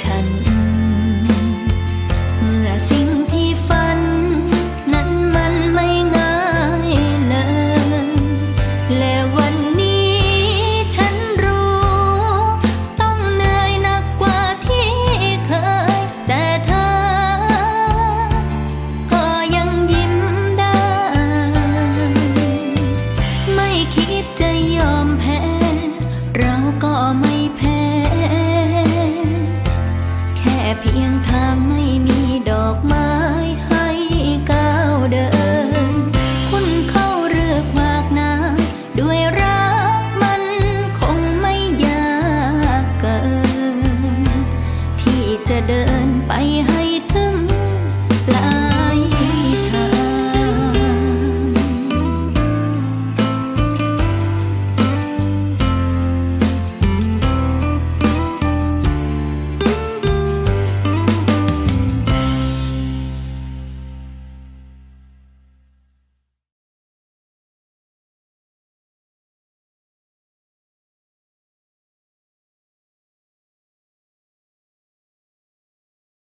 ฉัน เพียงทางไม่มีดอกไม้